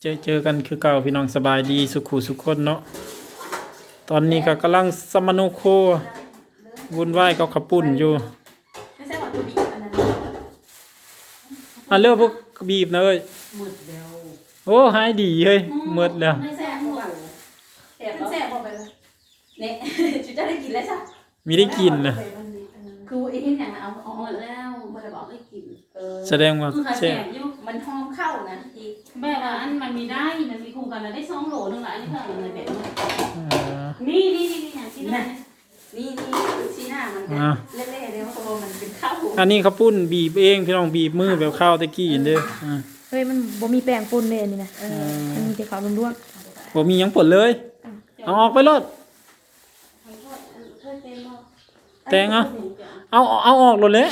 เจอเจอกันคือเก่าพี่น้องสบายดีสุขุสุขคนเนาะตอนนี้ก็กำลังสมโนโควุ่นวายกับขับปุ่นอยู่ไม่ใช่ว่าตัวบีบอันนั้นอะเลือกพวกบีบนะเอ้ยหมดแล้วโอ้หายดีเฮ้ยหมดแล้วไม่แซ่บหมูแซ่บแซ่บพอไปเลยเนี่ยจุดจะได้กินแล้วจ้ะมีได้กินนะคือ ไอ้ที่อย่างเอาเอาแล้วมันจะบอกให้กินเออแสดงว่าคือใครแซ่แก่บยุ่มันหอมเข้านะทีแบบว่าอันมันมีได้ มันมีโครงการละได้สองโหลนึงละอันนี้เท่าไหร่แบบนี้อ่านี่นี่นี่นี่อย่างที่นั่นนี่นี่ชีหน้ามันจะเละๆเดี๋ยวตัวมันเป็นข้าวอันนี้ขับปุ่นบีบเองพี่น้องบีบมือแบบข้าวตะกี้เด้ออ่าเฮ้ยมันบ่มีแป้งฝุ่นเลยอันนี่นะมันมีแต่ขาวล้วนบ่มีหยังผลเลย เอาออกไปรถ แตงเอา เอาเอาออกรถเลย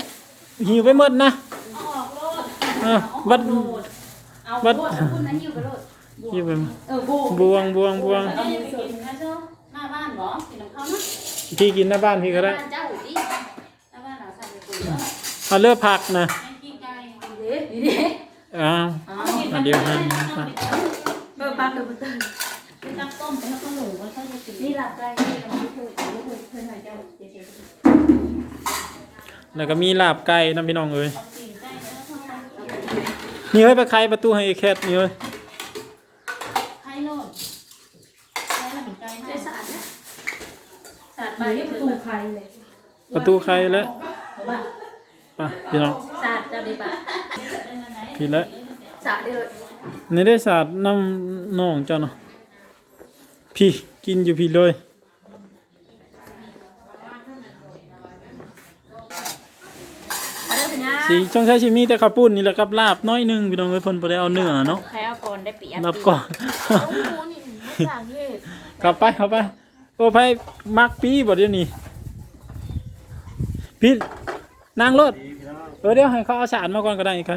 หิวไปหมดนะเอาออกโลดเออบัด เอาบัโลดดคุณนั้นหิวไปโลดหิวไปหมดเออบูบวงบวงบวงเอาไปกินนะเจ้าหน้าบ้านบ่กินน้ำข้าวนะพี่กินหน้าบ้านพี่ก็ได้บ้านเจ้าดิหน้าบ้านเราใส่ไปปุ๋ยเนาะเอาเลือกผักนะให้ขี้ไก่เด็ดดีเด็ดอ้าวอะเดี๋ยวให้เบอร์ปั๊บเบอร์เตอร์ไปตักต้มไปให้ต้มหมูไว้ค่อยจะกินนี่หลับใจนี่เราไม่เคยไม่เคยเคยหายใจเจ็บ แล้วก็มีลาบไก่น้ำพี่น้องเอ้ยเอาตีนไก่แล้วเข้าไปนี่เฮ้ยไปใครประตูให้ไอ้แคทนี่เฮ้ยไข่โลดไข่แล้วเป็นไก่ใจให้สะอาดนะสะอาดๆไปไปนี่ปประระตูตูใครเลยประตูใครแล้วเอาป่ะไปพี่น้องสะอาดเจ้าดีป่ะพี่แล้วสะอาดได้เลยในได้ศาสตร์น้ำน้องเจ้าเนาะพี่กินอยู่พี่เลย เอาได้เป็นยัง สีช่องใช้ชิมีแต่ข้าวปุ้นนี่แหละครับลาบน้อยหนึงพี่น้องเอ้ยเพิ่นบ่ได้เอาเนื้อเนาะใครเอาก่อนได้ปีรับก่อนอย่างนี้กลับไปเข้าไปโอ้ไผมักปีบ่เดี๋ยวนี้พี่นางรถเออเดี๋ยวให้เขาเอาสารมาก่อนก็ได้ใคร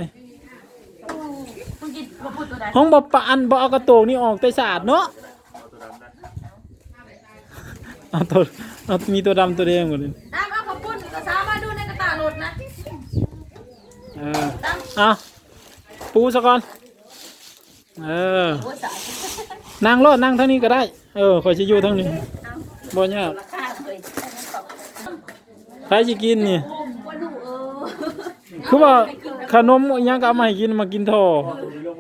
มึงกินมาพูดตัวใดห้องบ่ปานบ่เอากระโตกนี่ออกแต่สาดเนาะเอาตัวเอามีตัวดำตัวแดงหมดเลย น้ำเอาขอบคุณก็สามารถดูในกระตารถนะ เออเอาปูซะก่อน เออโอ้ยสายนั่งรถนั่งเท่านี้ก็ได้ เออคอยสิอยู่ทางนี้บ่ยากราคาเลยใครสิกินนี่ว่าดูเออคือว่าขนมอิหยังก็เอามาให้กินมากินท่อแล้ว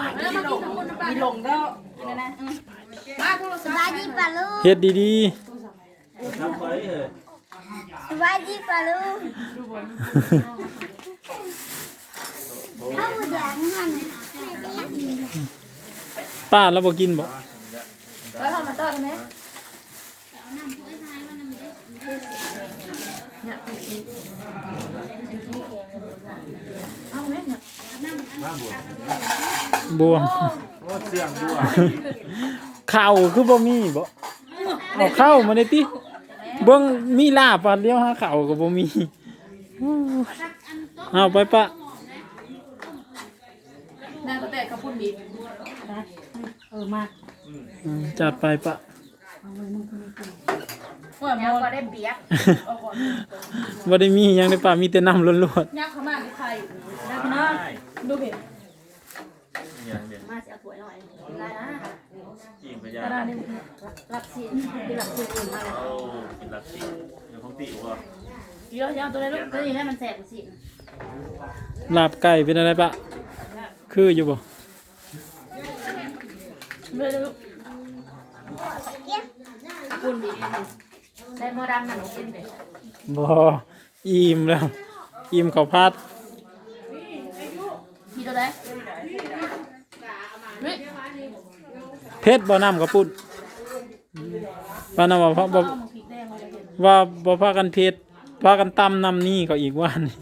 มากินทั้งหมดมีลงแล้วนั่นนะมาโทรศัพท์สวัสดีปะลูกเฮ็ดดีสวัสดีปะลูกข้าวแดงมันๆ ป้าแล้วบ่กินบ่แล้วทำมาต่อได้ไหมบวงข้าวคือบ่มีบ่เอาข้าวมาได้ติเบิ่งมีลาบอันเดียวหาข้าวก็บ่มีเอาไปปะ นายก็แต่กระพุ้นบีบเออมาอืมจัดไปปะว่ามันก็ได้เบียกบ่ได้มีหยังในป่ามีแต่น้ำล้วนยักเข้ามาดูใครนะพี่น้องดูเห็นอย่างเดียวมาเสียถวยหน่อยได้นะจีบไปยาก็ได้นี่รับสินที่รับสินอื่นมาเอาเป็นหลักจีบอย่างของตีว่าเดี๋ยวเอาตัวนี้ลูกตัวนี้ให้มันแสบสิๆลาบไก่เป็นอะไรปะ คืออยู่บ่ เรื่อยลูกคุณบีบได้โมดังนั่นกินไปบ่อิ่มแล้ว อิ่มข้าวผัดมีตัวไหนเฮ้ยเผ็ดบ่น้ำกระปุ้นปานนั้นว่าบ่บ่เอามาพริกแดงมาจะเห็นว่าบ่พากันเผ็ดพากันตำน้ำนี่ก็อีกว่านี่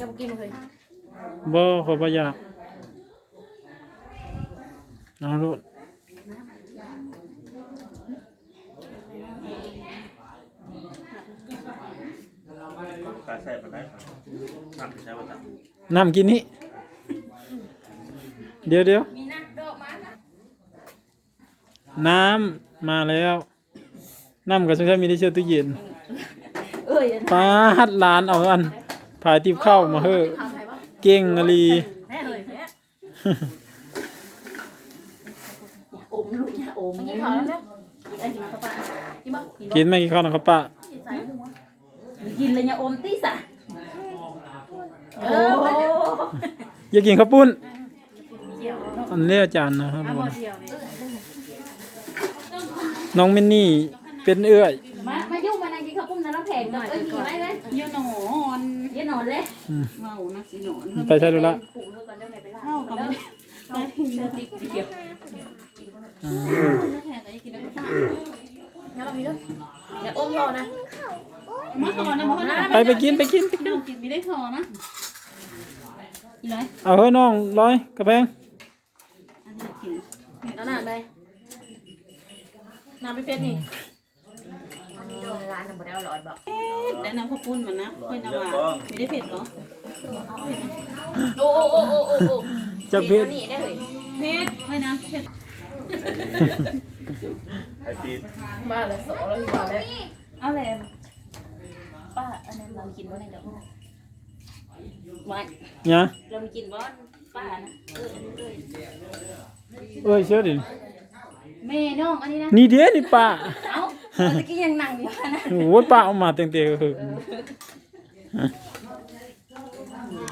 จะกินเลยบ่ขอยบ่อยากเอาโลดการใช้มันได้ทำใช้ว่าทำน้ำกินนี่เดี๋ยวเดี๋ยวน้ำมาแล้ว น้ำกับสงสัยมีได้เชื่อตู้เย็นเออเลยนะป้าฮัดหลานเอาอัน ผายติบเข้ามาเฮ้อเก่งอลีแม่เลยแม่อมลูกเนี่ยอมกินข้าวแล้วเนี่ยไอ้กินข้าวปากินบ่กินบ่กินไม่กินข้าวนะครับป้ากินเลยเนี่ยอมตีสะเอออย่ากินข้าวปุ้นอันนี้อาจารย์นะครับเอาผมบ่เดียวนี่น้องมินนี่เป็นเอื้อยำแข็งกับเอ้ยมีไหมเลยเยอะหนอนเดี๋ยวนอนเลยเมานะสิหนอนไปใช่ดูละปลูกเท่ากันเดี๋ยวไหนไปล่าเข้ากับไม่ได้ได้เลือดติ๊กเดียวอืมแค่แต่กินแล้วก็ตายแล้วเรามีด้วยอย่าอมพอนะมาขอนะมาขอนะไปไปกินไปกินไปกินน้องกินไม่ได้ขอนะอีไรเอาเฮ้ยน้องร้อยกระแพงอันนี้กินเอาหน้าไปน้ำไปเพ ชรนี่ร้านน้ำบ่ได้อร่อยบอกแต่น้ำข้าวปุ้นมันนะค่อยน้ำหวานไม่ได้เผ็ดเนาะโอ้โอ้โอ้โอ้โอ้โอ้จะเพชรนี่ได้เลยเผ็ดค่อยนะเผ็ดไอ้ปีนบ้าเลยสองแล้วอยู่บ้าเลยเอาเลยป้าอันนั้นเรากินว่าในเดี๋ยววันเนี่ยเรามีกินว่าป้านะเออเออเอ้ยเชื่อดิแม่น้องอันนี้นะนี่เด้นี่ป้าเอ้า ตะกี้ยังนั่งอยู่นะโอ้ยป้าเอามาเต็มเต็มคือ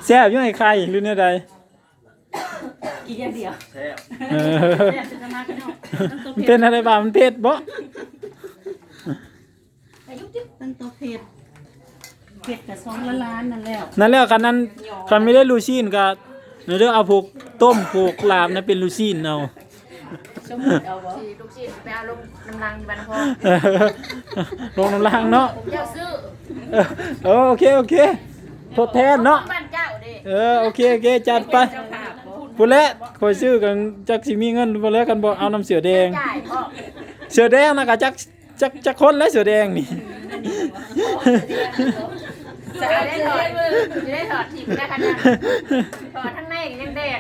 แซ่บยังไงใครหรือเนี่ยใดกินอย่างเดียวแซ่บเออแซ่บจะมากันเนาะตั้งตัวมันเผ็เป็ดนอะไรบ้ามันเผ็ดบ่ตั้งตัวเผ็ดเผ็ดกับซองละล้านนั่นแล้วนั่นแหละคันนั้นคันไม่ได้ลูซีนก็เนื้อเอาพวกต้มพวกลาบนะเป็นลูซีนเอา สมุดเอาบ่สีลูกชิ้นไปเอาลงน้ำลังบ้านพ่อเออลงน้ำล่างเนาะ เจ้าซื้อเออเออโอเคโอเคทดแทนเนาะ บ้านเจ้าดิเออโอเคโอเคจัดไปเจ้าภาพบ่พูดแล้วคอยซื้อกันจักสิมีเงินพูดแล้วกันบอกเอาน้ำเสือแดง จ่ายพ่อเสือแดงนะกะจักจักจักคนแล้วเสือแดงนี่ จะได้ถอดจะได้ถอดทีมได้ขนาดถอดทั้งในยังแดง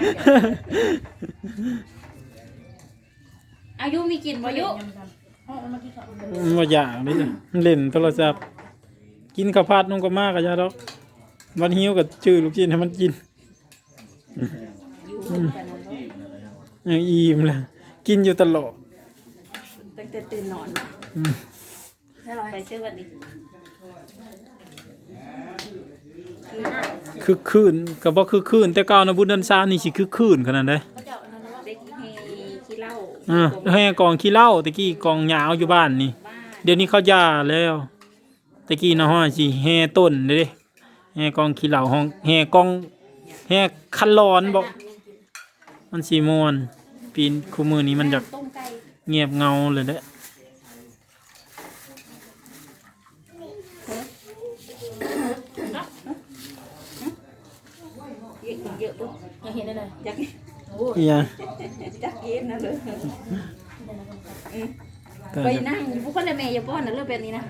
อายุมีกินบ่อายุมาอย่างนี้จ้ะเล่นโทรศัพท์กินข้าวผัดนุ่งก็มากกะยาดอกวันหิวกับชื่อลูกชิ้นให้มันกินยังอิ่มเลยกินอยู่ตลอดตั้งแต่ตื่นนอนอืมไปซื้อวันนี้คือคืนก็บ่คือคืนแต่เก่านะบุญเดินซานี่สิคือคืนขนาดใด เด็กเฮขี้เหล้า อ่าให้กองขี้เหล้าตะกี้กองยาวอยู่บ้านนี่ เดี๋ยวนี้เขาย่าแล้วตะกี้นะฮะสิแห่ต้นเด้แห่กองขี้เหล่าห้องแห่กองแห่คันร้อนบอกมันสีมวนปีนคู่มือนี้มันจะเงียบเงาเลยเด้เยอะเยอะปุ๊บยังเห็นได้เลย อยากอีหยังอยากกินนะเลยแต่ไปนั่งอยู่พวกคนละแม่อย่าป้อนนะเรื่องแบบนี้นะ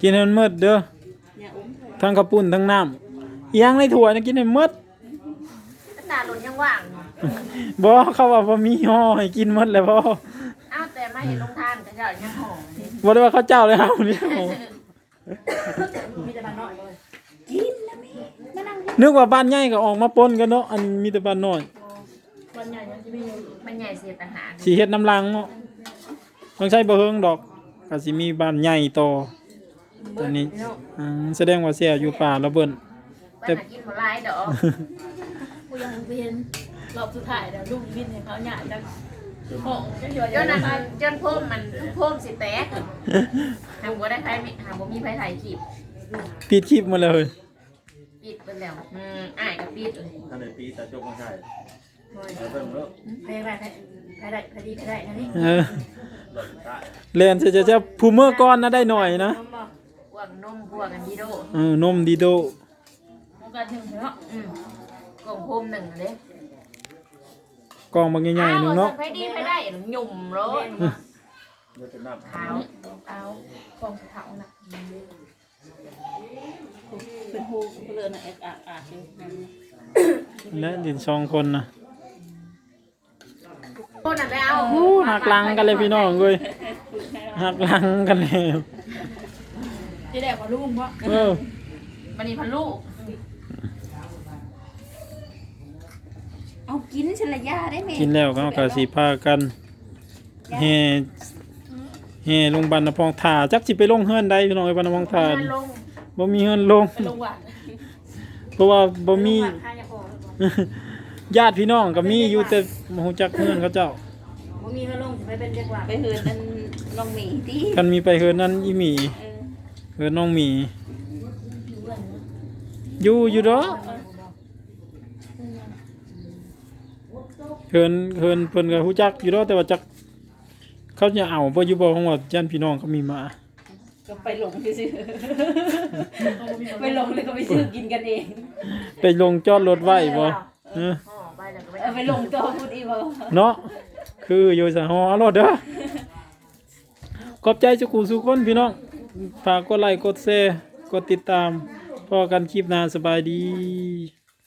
กินให้มันหมดเด้ออย่าอุ้มทั้งข้าวปุ้นทั้งน้ำอีหยังในถ้วยนะกินให้หมดตาหล่นยังว่างบ่เขาว่าบ่มีห่อให้กินหมดแล้วบ่อ้าวแต่มาเห็นลงทานกันเจ้ายังหอมบ่ได้ว่าเขาเจ้าเลยเฮานี่มีแต่บ้านน้อยเลย นึกว่าบ้านใหญ่ก็ออกมาปนกันเนาะอันมีแต่บ้านน้อยมันใหญ่ยังจะมีมันใหญ่เสียต่างหากสิเฮ็ดน้ำลังเนาะต้องใช้บ่เฮิงดอกก็สิมีบ้านใหญ่ต่อตอนนี้อืมแสดงว่าเสียอยู่ป่าละเบิ่นบ้านหากินหมดลายดอกกูยังไปเห็นรอบสุดท้ายแล้วลูกบินให้เขาหยาดจังของจะอยู่จนนั้นจนพ่มมันพ่มสิแตกหางบัวได้ไผมีหางบัวมีไผถ่ายคลิปปิดคลิปมาเลย ปิดไปแล้วอืมอ้ายก็ปิดเลยท่านในปีแต่จบมาใช่แล้วเพิ่มแล้วไผได้ไผได้ไผดีไผได้นะนี่เออหลอดตายแลนจะจะจะผู้เมื่อก่อนนะได้หน่อยนะพวกนมพวกกันดีโดเออนมดีโดมันก็ถึงเนาะอืมกล่องพ่มหนึ่งเด้กองบางใหญ่ๆหนึงเนาะไผดีไผได้หยุ่มเลยเดี๋ยวจะน้ำขาวเอากล่องขาวน่ะ เป็นหูเลือนแอกอาอาอยู่และดินสองคนนะคนน่ะไปเอาโอ้หักหลังกันเลยพี่น้องเว้ยหักหลังกันแล้วที่แรกว่าลุงบ่เออมันนี่พันลูกเอากินฉันละยาได้ไหมกินแล้วก็เอากาสีพากันแห่แห่ลงบันนพองถ่าจักสิไปลงเฮือนใดพี่น้องไอ้บันนพองถ่าเงินนี่ลง บ่มีเฮือนลง ไปลงวัดเพราะว่าบ่มีลงวัดค่ายาพอญาติพี่น้องก็มีอยู่แต่บ่ฮู้จักเฮือนเขาเจ้า บ่มีเงินลงสิไปเป็นเด็กวัดไปเหินนั่นลองหมีที่กันมีไปเฮือนนั้นอีหมีเออเฮือนน้องหมี อยู่เพื่อนอยู่อยู่ดอกเฮือนเฮือนเพิ่นก็ฮู้จักอยู่ดอกแต่ว่าจัก เขาจะเอาบ่อยู่บ่ของว่าญาติพี่น้องเขามีมา ก็ไปหลงซื้อไปหลงเลยก็ไปซื้อกินกันเอง ไปลงจอดรถไว้บ่เออห่อไปแล้วก็ไปเอาไปหลงตัวพูดอีบ่เนาะคืออยู่สะฮอเอารถเด้อขอบใจสุกูสุกคนพี่น้องฝากกดไลค์กดแชร์กดติดตามพอกันคลิปหน้าสบายดี